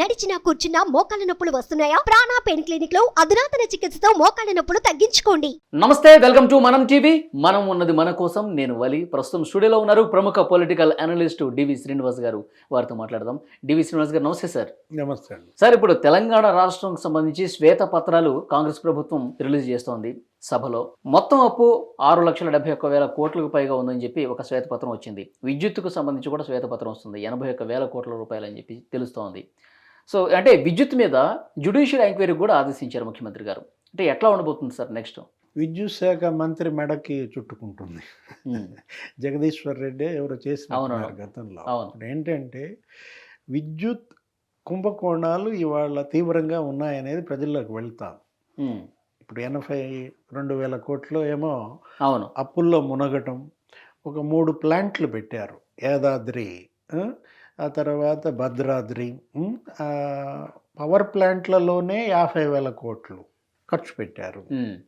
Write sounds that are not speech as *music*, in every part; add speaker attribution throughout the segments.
Speaker 1: నడిచినా కూర్చున్నా మోకాళ్ళ నొప్పులు వస్తున్నాయా? ప్రాణా పెయిన్ క్లినిక్లో అధునాతన చికిత్సతో మోకాళ్ళ నొప్పులు తగ్గించుకోండి.
Speaker 2: నమస్తే వెల్కమ్ టు మనం టీవీ. మనం ఉన్నది మన కోసం నేను వలి. ప్రస్తుతం స్టూడియోలో ఉన్నారు ప్రముఖ పొలిటికల్ అనలిస్ట్ డివి శ్రీనివాస్ గారు. వారితో మాట్లాడదాం. డివి శ్రీనివాస్ గారు నమస్తే సార్.
Speaker 3: నమస్తే అండి.
Speaker 2: సార్ ఇప్పుడు తెలంగాణ రాష్ట్రంకి సంబంధించి శ్వేత పత్రాలు కాంగ్రెస్ ప్రభుత్వం రిలీజ్ చేస్తోంది సభలో. మొత్తం అప్పు ఆరు లక్షల డెబ్బై ఒక్క వేల కోట్లకు పైగా ఉందని చెప్పి ఒక శ్వేతపత్రం వచ్చింది. విద్యుత్తుకు సంబంధించి కూడా శ్వేతపత్రం వస్తుంది. ఎనభై ఒక్క వేల కోట్ల రూపాయలు అని చెప్పి తెలుస్తోంది. సో అంటే విద్యుత్ మీద జ్యుడిషియల్ ఎంక్వైరీ కూడా ఆదేశించారు ముఖ్యమంత్రి గారు. అంటే ఎట్లా ఉండబోతుంది సార్ నెక్స్ట్?
Speaker 3: విద్యుత్ శాఖ మంత్రి మెడకి చుట్టుకుంటుంది. *laughs* జగదీశ్వర్ రెడ్డి ఎవరు చేసిన. గతంలో. ఏంటంటే విద్యుత్ కుంభకోణాలు ఇవాళ తీవ్రంగా ఉన్నాయనేది ప్రజల్లోకి వెళ్తాం ఇప్పుడు ఎనభై రెండు వేల కోట్లు ఏమో
Speaker 2: అవును.
Speaker 3: అప్పుల్లో మునగటం ఒక మూడు ప్లాంట్లు పెట్టారు. యాదాద్రి ఆ, తర్వాత భద్రాద్రి పవర్ ప్లాంట్లలోనే యాభై వేల కోట్లు ఖర్చు పెట్టారు.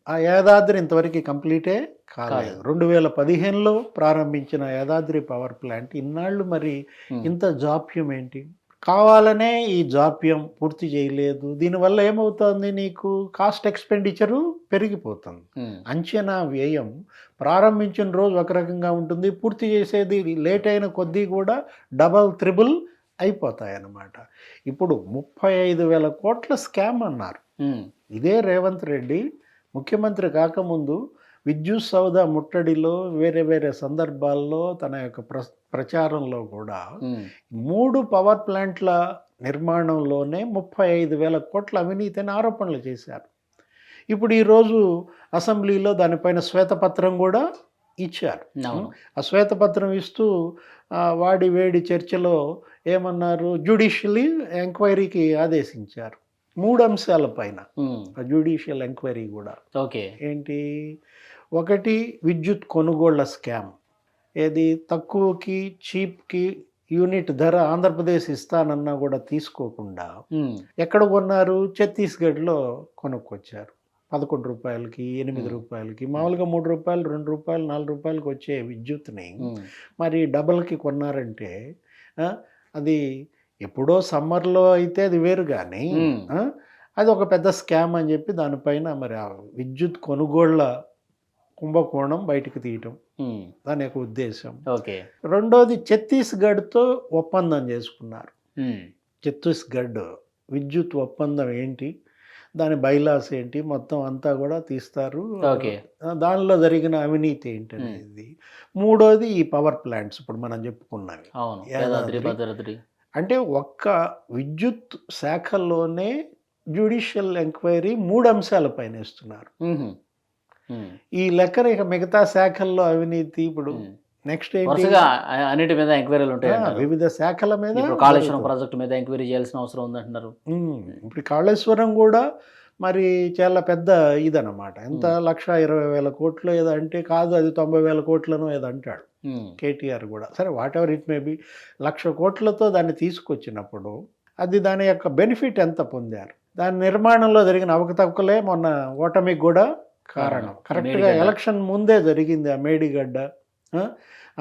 Speaker 3: ఆ యాదాద్రి ఇంతవరకు కంప్లీటే కాలేదు. రెండు వేల పదిహేనులో ప్రారంభించిన యాదాద్రి పవర్ ప్లాంట్ ఇన్నాళ్ళు మరి. ఇంత జాప్యం ఏంటి కావాలనే ఈ జాప్యం పూర్తి చేయలేదు. దీనివల్ల ఏమవుతుంది నీకు? కాస్ట్ ఎక్స్పెండిచరు పెరిగిపోతుంది. అంచనా వ్యయం ప్రారంభించిన రోజు ఒక రకంగా ఉంటుంది. పూర్తి చేసేది లేట్ అయిన కొద్దీ కూడా డబల్ త్రిబుల్ అయిపోతాయి అన్నమాట ఇప్పుడు ముప్పై ఐదు వేల కోట్ల స్కామ్ అన్నారు. ఇదే రేవంత్ రెడ్డి ముఖ్యమంత్రి కాకముందు విద్యుత్ సౌద ముట్టడిలో వేరే వేరే సందర్భాల్లో తన యొక్క ప్ర ప్రచారంలో కూడా. మూడు పవర్ ప్లాంట్ల నిర్మాణంలోనే ముప్పై ఐదు వేల కోట్ల అవినీతిని ఆరోపణలు చేశారు. ఇప్పుడు ఈరోజు అసెంబ్లీలో దానిపైన శ్వేతపత్రం కూడా ఇచ్చారు. ఆ శ్వేతపత్రం ఇస్తూ వాడి వేడి చర్చలో ఏమన్నారు? జ్యుడిషియలీ ఎంక్వైరీకి ఆదేశించారు. మూడు అంశాల పైన జ్యుడిషియల్ ఎంక్వైరీ కూడా.
Speaker 2: ఓకే.
Speaker 3: ఏంటి? ఒకటి విద్యుత్ కొనుగోళ్ళ స్కామ్. ఏది? తక్కువకి చీప్కి యూనిట్ ధర ఆంధ్రప్రదేశ్ ఇస్తానన్నా కూడా తీసుకోకుండా. ఎక్కడ కొన్నారు? ఛత్తీస్గఢ్లో కొనుక్కొచ్చారు. పదకొండు రూపాయలకి ఎనిమిది. రూపాయలకి మామూలుగా మూడు రూపాయలు రెండు రూపాయలు నాలుగు రూపాయలకి వచ్చే విద్యుత్ని. మరి డబల్కి కొన్నారంటే అది ఎప్పుడో సమ్మర్లో అయితే అది వేరు కానీ అది ఒక పెద్ద స్కామ్ అని చెప్పి దానిపైన మరి ఆ విద్యుత్ కొనుగోళ్ళ కుంభకోణం బయటికి తీయటం. దాని యొక్క ఉద్దేశం.
Speaker 2: ఓకే.
Speaker 3: రెండోది ఛత్తీస్గఢ్తో ఒప్పందం చేసుకున్నారు. ఛత్తీస్గఢ్ విద్యుత్ ఒప్పందం ఏంటి? దాని బైలాస్ ఏంటి? మొత్తం అంతా కూడా తీస్తారు. దానిలో జరిగిన అవినీతి ఏంటి అనేది మూడోది ఈ పవర్ ప్లాంట్స్ ఇప్పుడు మనం చెప్పుకున్నవి. అంటే ఒక్క విద్యుత్ శాఖల్లోనే జ్యుడిషియల్ ఎంక్వైరీ మూడు అంశాలపైన ఇస్తున్నారు. ఈ లెక్కన ఇక మిగతా శాఖల్లో అవినీతి ఇప్పుడు. నెక్స్ట్
Speaker 2: అన్నిటి మీద ఎంక్వైరీలు ఉంటాయి.
Speaker 3: వివిధ శాఖల మీద
Speaker 2: కాళేశ్వరం. ప్రాజెక్టు మీద ఎంక్వైరీ చేయాల్సిన అవసరం ఉందంటున్నారు
Speaker 3: ఇప్పుడు కాళేశ్వరం కూడా మరి చాలా పెద్ద ఇదన్నమాట. ఎంత? లక్ష ఇరవై వేల కోట్లు ఏదో అంటే కాదు అది తొంభై వేల కోట్లను ఏదో అంటాడు. కేటీఆర్ కూడా. సరే whatever it may be lakh కోట్లతో దాన్ని తీసుకొచ్చినప్పుడు అది దాని యొక్క బెనిఫిట్ ఎంత పొందారు? దాని నిర్మాణంలో జరిగిన అవకతవకలే మొన్న ఓటమికి కూడా కారణం. కరెక్ట్గా. ఎలక్షన్ ముందే జరిగింది ఆ మేడిగడ్డ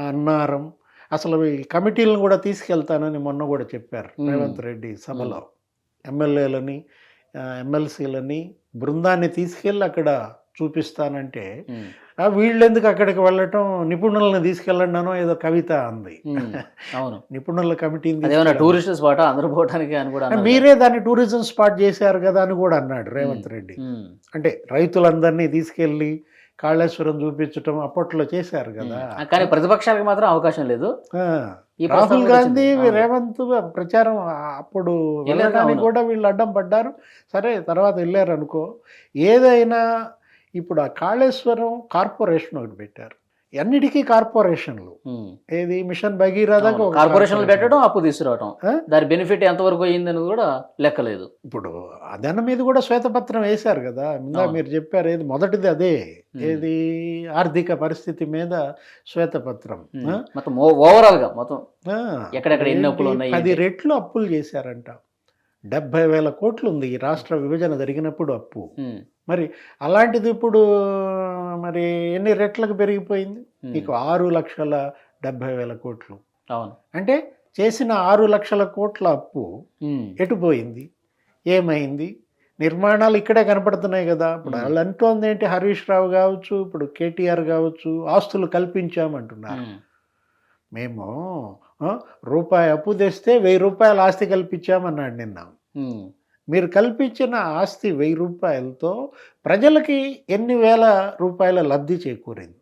Speaker 3: అన్నారం. అసలు ఈ కమిటీలను కూడా తీసుకెళ్తానని మొన్న కూడా చెప్పారు. రేవంత్ రెడ్డి సభలో. ఎమ్మెల్యేలని ఎమ్మెల్సీలని బృందాన్ని తీసుకెళ్ళి అక్కడ చూపిస్తానంటే వీళ్ళెందుకు అక్కడికి వెళ్ళటం నిపుణులను తీసుకెళ్ళండానో ఏదో కవిత అంది.
Speaker 2: అవును
Speaker 3: నిపుణుల తీసుకెళ్ళండి.
Speaker 2: టూరిస్ట్ స్పాట్ అందరూ పోవడానికి అని కూడా.
Speaker 3: మీరే దాన్ని టూరిజం స్పాట్ చేశారు కదా అని కూడా అన్నాడు రేవంత్ రెడ్డి. అంటే రైతులందరినీ తీసుకెళ్ళి కాళేశ్వరం చూపించటం అప్పట్లో చేశారు కదా.
Speaker 2: కానీ ప్రతిపక్షాలకు మాత్రం అవకాశం లేదు
Speaker 3: రాహుల్ గాంధీ. రేవంత్ ప్రచారం అప్పుడు వెళ్ళడానికి. కూడా వీళ్ళు అడ్డం పడ్డారు సరే తర్వాత వెళ్ళారు అనుకో ఏదైనా ఇప్పుడు ఆ కాళేశ్వరం కార్పొరేషన్ ఒకటి పెట్టారు అన్నిటికీ కార్పొరేషన్లు. ఏది మిషన్ భగీరథకు
Speaker 2: కార్పొరేషన్లు
Speaker 3: కార్పొరేషన్.
Speaker 2: పెట్టడం అప్పు తీసుకురావడం? దాని బెనిఫిట్ ఎంతవరకు అయ్యిందని కూడా లెక్కలేదు
Speaker 3: ఇప్పుడు అదన్న మీద కూడా శ్వేతపత్రం వేశారు కదా ఇందా. మీరు చెప్పారు ఏది మొదటిది అదే. ఏది ఆర్థిక పరిస్థితి మీద శ్వేతపత్రం?
Speaker 2: మొత్తం ఓవరాల్గా మొత్తం ఎక్కడెక్కడ ఎన్ని? అప్పులు ఉన్నాయి
Speaker 3: పది
Speaker 2: ఏంటి?
Speaker 3: రెట్లు అప్పులు చేశారంట డెబ్బై వేల కోట్లు ఉంది ఈ రాష్ట్ర విభజన జరిగినప్పుడు అప్పు. మరి అలాంటిది ఇప్పుడు మరి ఎన్ని రెట్లకు పెరిగిపోయింది?
Speaker 2: ఉమ్.
Speaker 3: నీకు ఆరు లక్షల డెబ్బై వేల కోట్లు.
Speaker 2: అవును.
Speaker 3: అంటే చేసిన ఆరు లక్షల కోట్ల అప్పు ఎటుపోయింది ఏమైంది? నిర్మాణాలు ఇక్కడే కనపడుతున్నాయి కదా. ఇప్పుడు. వాళ్ళు అంటోంది ఏంటి? హరీష్ రావు కావచ్చు ఇప్పుడు కేటీఆర్ కావచ్చు ఆస్తులు కల్పించామంటున్నారు. మేము రూపాయి అప్పు తెస్తే వెయ్యి రూపాయల ఆస్తి కల్పించామన్నాడు నిన్న. మీరు కల్పించిన ఆస్తి వెయ్యి రూపాయలతో ప్రజలకి ఎన్ని వేల రూపాయల లబ్ధి చేకూరింది?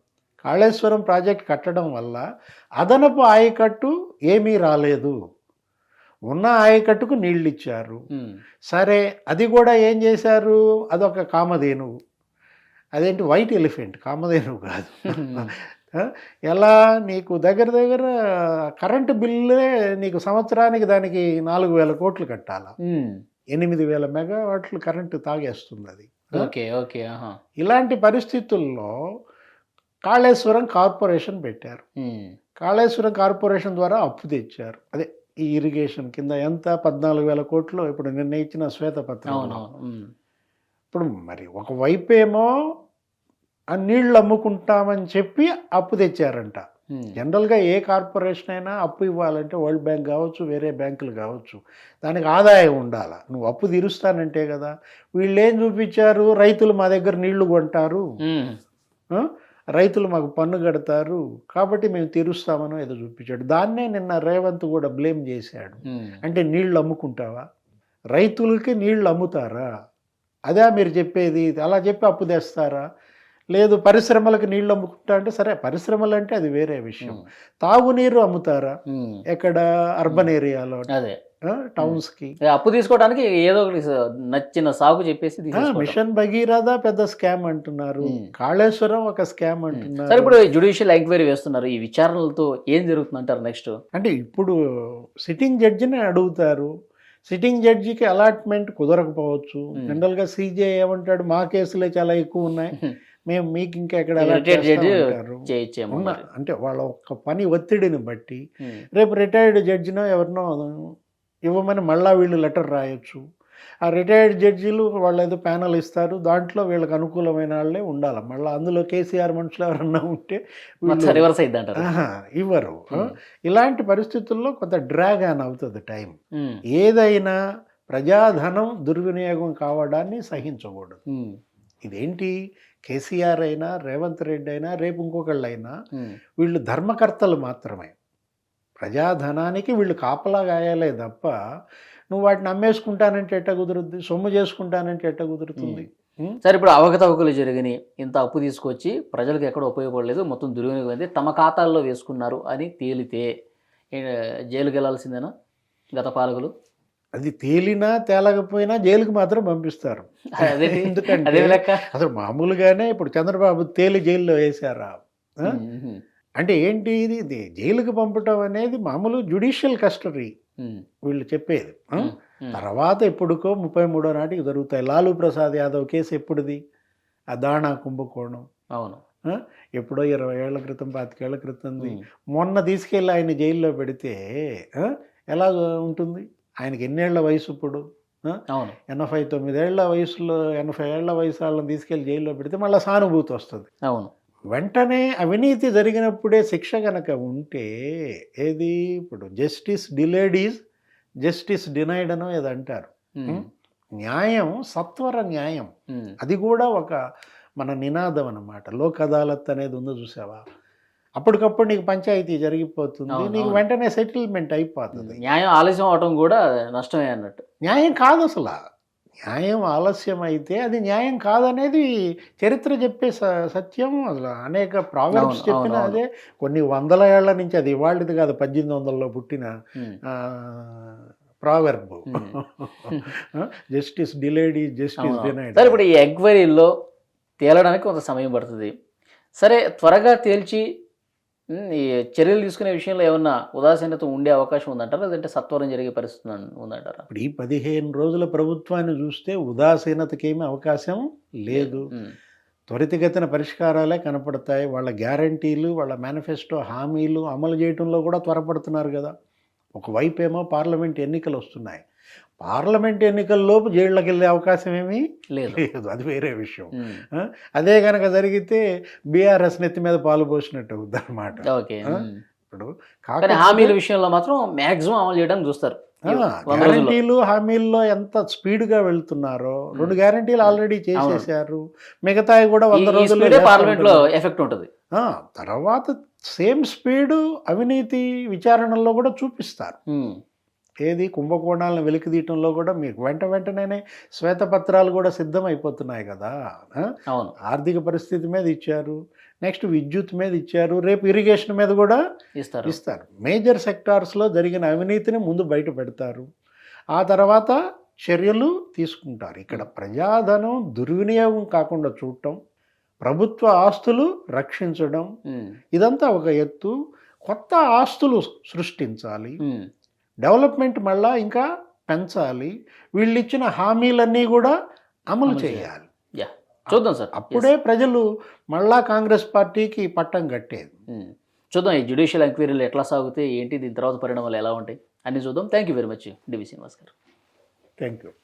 Speaker 3: కాళేశ్వరం ప్రాజెక్ట్ కట్టడం వల్ల అదనపు ఆయకట్టు ఏమీ రాలేదు. ఉన్న ఆయకట్టుకు నీళ్ళు ఇచ్చారు సరే అది కూడా ఏం చేశారు? అదొక కామధేనువు. అదేంటి? White elephant. కామధేనువు కాదు? ఎలా నీకు దగ్గర దగ్గర కరెంటు బిల్లే నీకు సంవత్సరానికి దానికి నాలుగు వేల కోట్లు కట్టాలా? ఎనిమిది వేల మెగావాట్లు కరెంటు తాగేస్తుంది అది?
Speaker 2: ఓకే ఓకే
Speaker 3: ఇలాంటి పరిస్థితుల్లో కాళేశ్వరం కార్పొరేషన్ పెట్టారు. కాళేశ్వరం కార్పొరేషన్ ద్వారా అప్పు తెచ్చారు. అదే ఈ ఇరిగేషన్ కింద ఎంత? పద్నాలుగు వేల కోట్లు ఇప్పుడు ఇచ్చిన శ్వేతపత్రం ఇప్పుడు మరి ఒకవైపు ఏమో ఆ నీళ్ళు అమ్ముకుంటామని చెప్పి అప్పు తెచ్చారంట. జనరల్గా ఏ కార్పొరేషన్ అయినా అప్పు ఇవ్వాలంటే వరల్డ్ బ్యాంక్ కావచ్చు వేరే బ్యాంకులు కావచ్చు. దానికి ఆదాయం ఉండాలి. నువ్వు అప్పు తీరుస్తానంటే కదా. వీళ్ళు ఏం చూపించారు? రైతులు మా దగ్గర నీళ్ళు కొంటారు? రైతులు మాకు పన్ను కడతారు. కాబట్టి మేము తీరుస్తామనో ఏదో చూపించాడు. దాన్నే నిన్న రేవంత్ కూడా బ్లేమ్ చేశాడు. అంటే నీళ్ళు అమ్ముకుంటావా? రైతులకి నీళ్ళు అమ్ముతారా? అదే మీరు చెప్పేది. అలా చెప్పి అప్పు తెస్తారా? లేదు పరిశ్రమలకు నీళ్ళు అమ్ముకుంటా అంటే సరే పరిశ్రమలు అంటే అది వేరే విషయం. తాగునీరు అమ్ముతారా? ఎక్కడ? అర్బన్ ఏరియాలో?
Speaker 2: అదే. టౌన్స్కి అప్పు తీసుకోవడానికి ఏదో ఒకటి నచ్చిన సాగు చెప్పేసి.
Speaker 3: మిషన్ భగీరథ పెద్ద స్కామ్ అంటున్నారు. కాళేశ్వరం ఒక స్కామ్
Speaker 2: సరే
Speaker 3: అంటున్నారు.
Speaker 2: ఇప్పుడు జుడిషియల్ ఎంక్వైరీ వేస్తున్నారు. ఈ విచారణలతో ఏం జరుగుతుంది అంటారు నెక్స్ట్?
Speaker 3: అంటే ఇప్పుడు సిట్టింగ్ జడ్జిని అడుగుతారు. సిట్టింగ్ జడ్జికి అలాట్మెంట్ కుదరకపోవచ్చు. జనరల్గా సీజే ఏమంటాడు? మా కేసులే చాలా ఎక్కువ ఉన్నాయి. మేము మీకు ఇంకా ఎక్కడ.
Speaker 2: చేయొచ్చేమో.
Speaker 3: అంటే వాళ్ళ ఒక్క పని ఒత్తిడిని బట్టి
Speaker 2: ఉమ్,
Speaker 3: రేపు రిటైర్డ్ జడ్జినో ఎవరినో ఇవ్వమని మళ్ళా వీళ్ళు లెటర్ రాయొచ్చు. ఆ రిటైర్డ్ జడ్జీలు వాళ్ళు ఏదో ప్యానల్ ఇస్తారు దాంట్లో వీళ్ళకి అనుకూలమైన వాళ్ళే ఉండాలి. మళ్ళీ అందులో కేసీఆర్ మనుషులు ఎవరన్నా ఉంటే
Speaker 2: రివర్స్
Speaker 3: ఇవ్వరు.
Speaker 2: ఉమ్,
Speaker 3: ఇలాంటి పరిస్థితుల్లో కొంత డ్రాగ్ ఆన్ అవుతుంది టైం ఏదైనా ప్రజాధనం దుర్వినియోగం కావడాన్ని సహించకూడదు.
Speaker 2: ఉమ్,
Speaker 3: ఇదేంటి? కేసీఆర్ అయినా రేవంత్ రెడ్డి అయినా రేపు ఇంకొకళ్ళైనా వీళ్ళు ధర్మకర్తలు మాత్రమే. ప్రజాధనానికి వీళ్ళు కాపలా గాయాలే తప్ప నువ్వు వాటిని అమ్మేసుకుంటానంటే ఎట్ట కుదురుద్ది? సొమ్ము చేసుకుంటానంటే ఎట్ట కుదురుతుంది?
Speaker 2: సరే ఇప్పుడు అవకతవకలు జరిగినాయి. ఇంత అప్పు తీసుకొచ్చి ప్రజలకు ఎక్కడ ఉపయోగపడలేదు. మొత్తం దుర్వినియోగం అయింది. తమ ఖాతాల్లో వేసుకున్నారు అని తేలితే జైలుకి వెళ్ళాల్సిందేనా? గత పాలకులు?
Speaker 3: అది తేలినా తేలకపోయినా జైలుకి మాత్రం పంపిస్తారు. ఎందుకంటే అసలు మామూలుగానే ఇప్పుడు చంద్రబాబు తేలి జైల్లో వేశారా? అంటే ఏంటి ఇది? జైలుకి పంపటం అనేది మామూలు జుడిషియల్ కస్టడీ వీళ్ళు చెప్పేది. తర్వాత ఎప్పుడుకో ముప్పై మూడో నాటికి జరుగుతాయి. లాలూ ప్రసాద్ యాదవ్ కేసు ఎప్పుడుది? ఆ దాణా కుంభకోణం.
Speaker 2: అవును?
Speaker 3: ఎప్పుడో ఇరవై ఏళ్ళ క్రితం పాతికేళ్ళ క్రితంది. మొన్న తీసుకెళ్ళి ఆయన జైల్లో పెడితే? ఎలా ఉంటుంది? ఆయనకి ఎన్నేళ్ళ వయసు ఇప్పుడు?
Speaker 2: అవును.
Speaker 3: ఎనభై తొమ్మిదేళ్ళ వయసులో ఎనభై ఏళ్ళ వయసు వాళ్ళని తీసుకెళ్ళి జైల్లో పెడితే మళ్ళీ సానుభూతి వస్తుంది.
Speaker 2: అవును.
Speaker 3: వెంటనే అవినీతి జరిగినప్పుడే శిక్ష కనుక ఉంటే ఏది ఇప్పుడు? Justice delayed is justice denied అనో ఏదో అంటారు. న్యాయం సత్వర న్యాయం. అది కూడా ఒక మన నినాదం అన్నమాట. లోక్ అదాలత్ అనేది ఉందో చూసావా? అప్పటికప్పుడు నీకు పంచాయతీ జరిగిపోతుంది. నీకు. వెంటనే సెటిల్మెంట్ అయిపోతుంది.
Speaker 2: న్యాయం ఆలస్యం అవటం కూడా నష్టమే అన్నట్టు.
Speaker 3: న్యాయం కాదు అసలు. న్యాయం ఆలస్యం అయితే అది న్యాయం కాదనేది చరిత్ర చెప్పే సత్యం అసలు. అనేక ప్రాబ్లమ్స్ చెప్పిన అదే. కొన్ని వందల ఏళ్ళ నుంచి అది ఇవాళది కాదు. పద్దెనిమిది వందలలో పుట్టిన proverb. Justice delayed justice. Denied
Speaker 2: సరే ఇప్పుడు ఈ ఎంక్వైరీలో తేలడానికి కొంత సమయం పడుతుంది. సరే త్వరగా తేల్చి ఈ చర్యలు తీసుకునే విషయంలో ఏమన్నా ఉదాసీనత ఉండే అవకాశం ఉందంటారా? లేదంటే సత్వరం జరిగే పరిస్థితి ఉందంటారా?
Speaker 3: ఇప్పుడు ఈ పదిహేను రోజుల ప్రభుత్వాన్ని చూస్తే ఉదాసీనతకేమీ అవకాశం లేదు. త్వరితగతిన పరిష్కారాలే కనపడతాయి. వాళ్ళ గ్యారంటీలు వాళ్ళ మేనిఫెస్టో హామీలు అమలు చేయడంలో కూడా త్వరపడుతున్నారు కదా. ఒకవైపు ఏమో పార్లమెంట్ ఎన్నికలు వస్తున్నాయి పార్లమెంట్ ఎన్నికల్లోపు జైళ్ళకి వెళ్ళే అవకాశం ఏమీ
Speaker 2: లేదు.
Speaker 3: అది వేరే విషయం. అదే కనుక జరిగితే బీఆర్ఎస్ నెత్తి మీద పాలు పోసినట్టు అవుద్ది అనమాట ఇప్పుడు
Speaker 2: కానీ హామీల విషయంలో మాత్రం మాక్సిమం అమలు చేయడానికి చూస్తారు.
Speaker 3: గ్యారంటీలు హామీల్లో ఎంత స్పీడ్గా వెళ్తున్నారో రెండు గ్యారంటీలు ఆల్రెడీ చేసేసారు మిగతాయి కూడా వంద
Speaker 2: ఈ
Speaker 3: రోజుల్లో
Speaker 2: స్పీడే
Speaker 3: చేస్తా
Speaker 2: పార్లమెంట్లో
Speaker 3: ఉంటారు.
Speaker 2: ఎఫెక్ట్ ఉంటుంది.
Speaker 3: ఆ, తర్వాత సేమ్ స్పీడ్ అవినీతి విచారణలో కూడా చూపిస్తారు. ఏది? కుంభకోణాలను వెలికితీయటంలో కూడా మీకు వెంట వెంటనే శ్వేతపత్రాలు కూడా సిద్ధమైపోతున్నాయి కదా?
Speaker 2: అవును.
Speaker 3: ఆర్థిక పరిస్థితి మీద ఇచ్చారు నెక్స్ట్ విద్యుత్ మీద ఇచ్చారు రేపు ఇరిగేషన్ మీద కూడా
Speaker 2: ఇస్తారు.
Speaker 3: ఇస్తారు. మేజర్ సెక్టార్స్లో జరిగిన అవినీతిని ముందు బయట పెడతారు. ఆ తర్వాత చర్యలు తీసుకుంటారు. ఇక్కడ ప్రజాధనం దుర్వినియోగం కాకుండా చూడటం ప్రభుత్వ ఆస్తులు రక్షించడం ఇదంతా ఒక ఎత్తు. కొత్త ఆస్తులు సృష్టించాలి. డెవలప్మెంట్ మళ్ళా ఇంకా పెంచాలి. వీళ్ళు ఇచ్చిన హామీలన్నీ కూడా అమలు
Speaker 2: చేయాలి. చూద్దాం సార్.
Speaker 3: అప్పుడే ప్రజలు మళ్ళా కాంగ్రెస్ పార్టీకి పట్టం కట్టేది.
Speaker 2: ఉమ్. చూద్దాం ఈ జ్యుడిషియల్ ఎంక్వైరీలు ఎట్లా సాగుతాయి ఏంటి దీని తర్వాత పరిణామాలు ఎలా ఉంటాయి అన్ని చూద్దాం. Thank you very much DV Srinivas garu.
Speaker 3: Thank you